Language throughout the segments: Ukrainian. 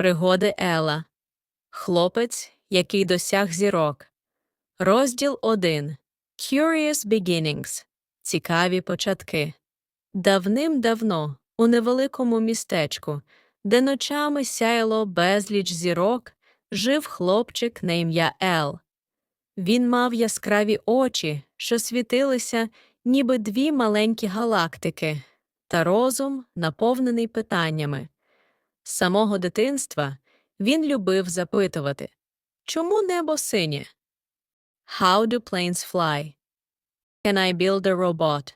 Пригоди Ела. Хлопець, який досяг зірок. Розділ 1. Curious Beginnings. Цікаві початки. Давним-давно, у невеликому містечку, де ночами сяяло безліч зірок, жив хлопчик на ім'я Ел. Він мав яскраві очі, що світилися, ніби дві маленькі галактики, та розум, наповнений питаннями. З самого дитинства він любив запитувати Чому небо синє? How do planes fly? Can I build a robot?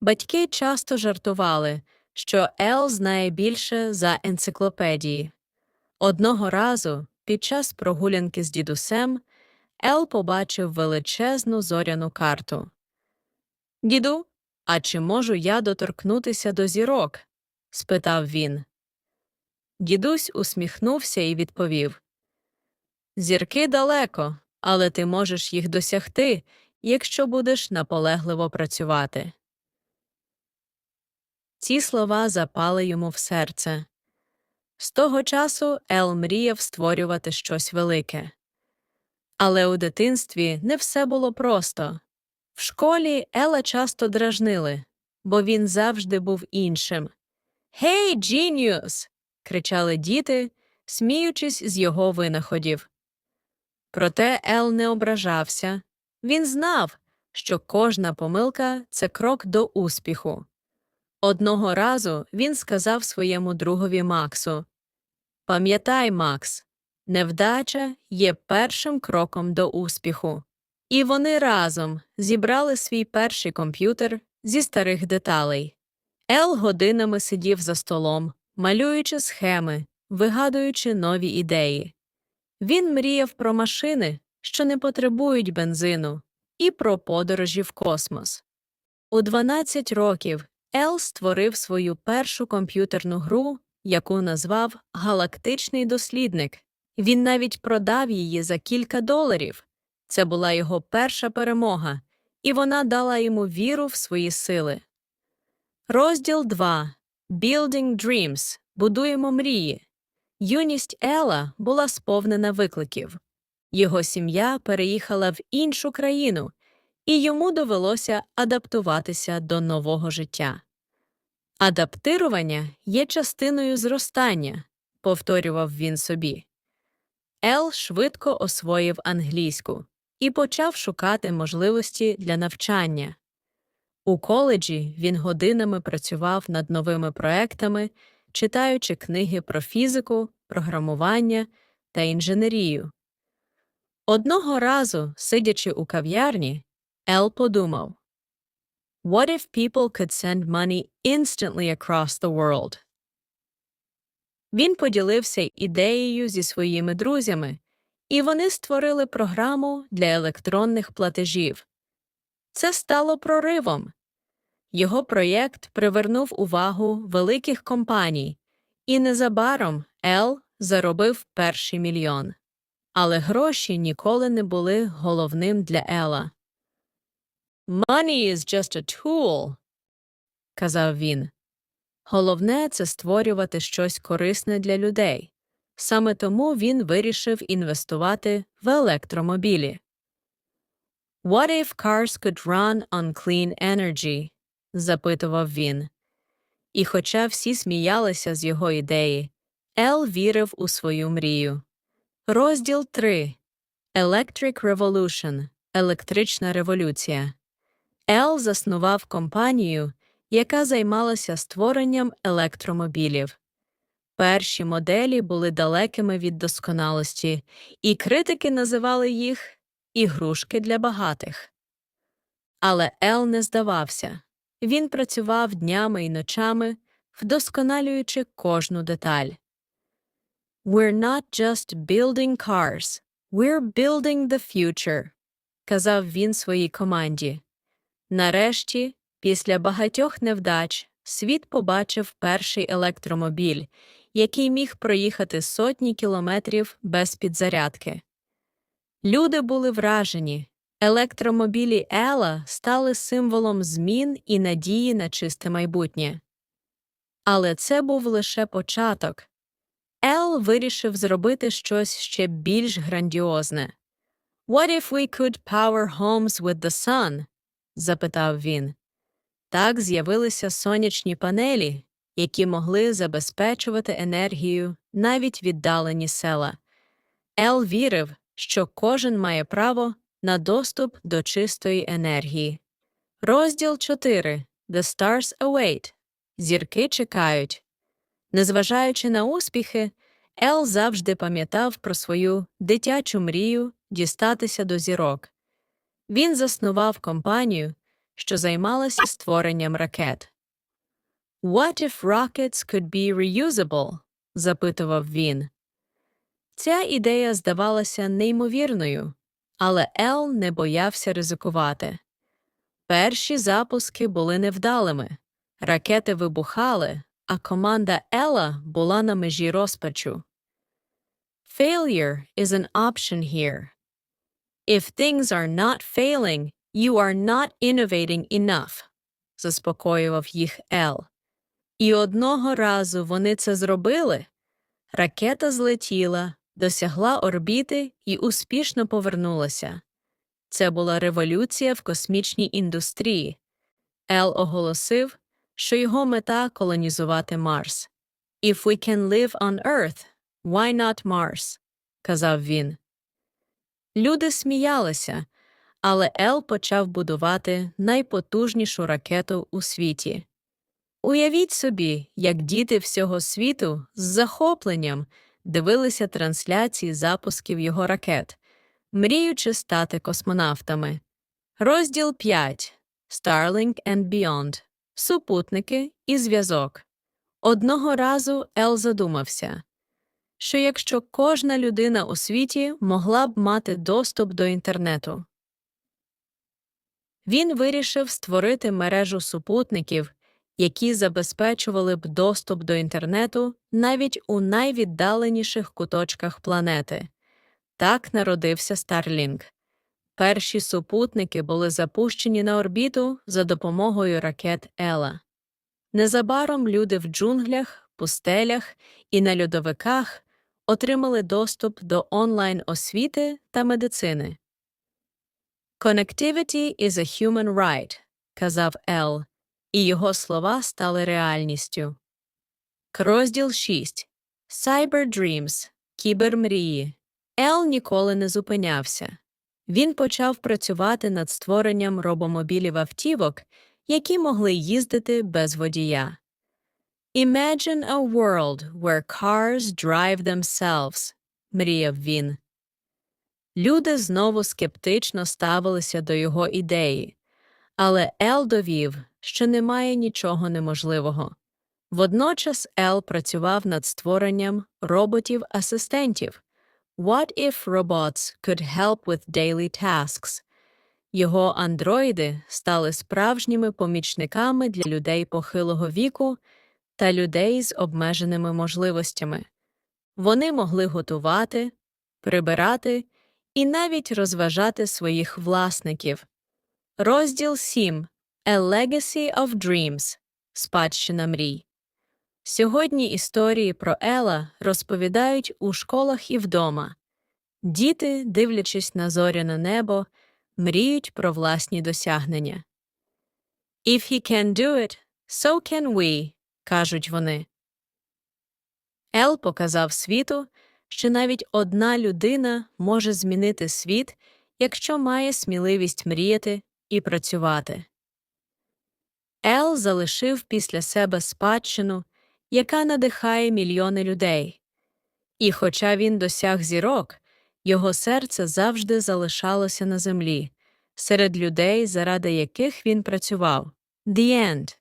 Батьки часто жартували, що Ел знає більше за енциклопедії. Одного разу, під час прогулянки з дідусем, Ел побачив величезну зоряну карту. Діду, а чи можу я доторкнутися до зірок? спитав він. Дідусь усміхнувся і відповів Зірки далеко, але ти можеш їх досягти, якщо будеш наполегливо працювати. Ці слова запали йому в серце. З того часу Ел мріяв створювати щось велике. Але у дитинстві не все було просто. В школі Ела часто дражнили, бо він завжди був іншим. Гей, Джініус! Кричали діти, сміючись з його винаходів. Проте Ел не ображався. Він знав, що кожна помилка це крок до успіху. Одного разу він сказав своєму другові Максу Пам'ятай, Макс, невдача є першим кроком до успіху. І вони разом зібрали свій перший комп'ютер зі старих деталей. Ел годинами сидів за столом, малюючи схеми, вигадуючи нові ідеї. Він мріяв про машини, що не потребують бензину, і про подорожі в космос. У 12 років Ел створив свою першу комп'ютерну гру, яку назвав Галактичний дослідник. Він навіть продав її за кілька доларів. Це була його перша перемога, і вона дала йому віру в свої сили. Розділ 2. Building Dreams. Будуємо мрії. Юність Ела була сповнена викликів. Його сім'я переїхала в іншу країну, і йому довелося адаптуватися до нового життя. Адаптирування є частиною зростання, повторював він собі. Ел швидко освоїв англійську і почав шукати можливості для навчання. У коледжі він годинами працював над новими проектами, читаючи книги про фізику, програмування та інженерію. Одного разу, сидячи у кав'ярні, Ел подумав What if people could send money instantly across the world? Він поділився ідеєю зі своїми друзями, і вони створили програму для електронних платежів. Це стало проривом. Його проєкт привернув увагу великих компаній, і незабаром Ел заробив перший мільйон. Але гроші ніколи не були головним для Ела. Money is just a tool, казав він. Головне це створювати щось корисне для людей. Саме тому він вирішив інвестувати в електромобілі. What if cars could run on clean energy? Запитував він. І хоча всі сміялися з його ідеї, Ел вірив у свою мрію. Розділ 3. Electric Revolution. Електрична революція. Ел заснував компанію, яка займалася створенням електромобілів. Перші моделі були далекими від досконалості, і критики називали їх ігрушки для багатих. Але Ел не здавався він працював днями і ночами, вдосконалюючи кожну деталь. We're not just building cars, we're building the future, казав він своїй команді. Нарешті, після багатьох невдач, світ побачив перший електромобіль, який міг проїхати сотні кілометрів без підзарядки. Люди були вражені. Електромобілі Ела стали символом змін і надії на чисте майбутнє. Але це був лише початок. Ел вирішив зробити щось ще більш грандіозне. What if we could power homes with the sun? запитав він. Так з'явилися сонячні панелі, які могли забезпечувати енергію навіть віддалені села. Ел вірив, що кожен має право на доступ до чистої енергії. Розділ 4. The Stars Await. Зірки чекають. Незважаючи на успіхи, Ел завжди пам'ятав про свою дитячу мрію дістатися до зірок. Він заснував компанію, що займалася створенням ракет. What if rockets could be reusable? запитував він. Ця ідея здавалася неймовірною, але Ел не боявся ризикувати. Перші запуски були невдалими, ракети вибухали, а команда Ела була на межі розпачу. Failure is an option here. If things are not failing, you are not innovating enough, заспокоював їх Ел. І одного разу вони це зробили. Ракета злетіла, досягла орбіти і успішно повернулася. Це була революція в космічній індустрії. Ел оголосив, що його мета колонізувати Марс. If we can live on Earth, why not Mars? казав він. Люди сміялися, але Ел почав будувати найпотужнішу ракету у світі. Уявіть собі, як діти всього світу з захопленням дивилися трансляції запусків його ракет, мріючи стати космонавтами. Розділ 5. Starlink and Beyond. Супутники і зв'язок. Одного разу Ел задумався, що якщо кожна людина у світі могла б мати доступ до інтернету. Він вирішив створити мережу супутників, які забезпечували б доступ до інтернету навіть у найвіддаленіших куточках планети. Так народився Starlink. Перші супутники були запущені на орбіту за допомогою ракет Ела. Незабаром люди в джунглях, пустелях і на льодовиках отримали доступ до онлайн-освіти та медицини. Connectivity is a human right, казав Ел, і його слова стали реальністю. Розділ 6. Cyber Dreams. Кібермрії. Ел ніколи не зупинявся. Він почав працювати над створенням робомобілів автівок, які могли їздити без водія. Imagine a world where cars drive themselves, мріяв він. Люди знову скептично ставилися до його ідеї, але Ел довів, що немає нічого неможливого. Водночас Ел працював над створенням роботів-асистентів. What if robots could help with daily tasks? Його андроїди стали справжніми помічниками для людей похилого віку та людей з обмеженими можливостями. Вони могли готувати, прибирати і навіть розважати своїх власників. Розділ 7. A Legacy of Dreams. Спадщина мрій. Сьогодні історії про Ела розповідають у школах і вдома. Діти, дивлячись на зоряне небо, мріють про власні досягнення. If he can do it, so can we, кажуть вони. Ел показав світу, що навіть одна людина може змінити світ, якщо має сміливість мріяти і працювати. Ел залишив після себе спадщину, яка надихає мільйони людей. І хоча він досяг зірок, його серце завжди залишалося на землі, серед людей, заради яких він працював. The End.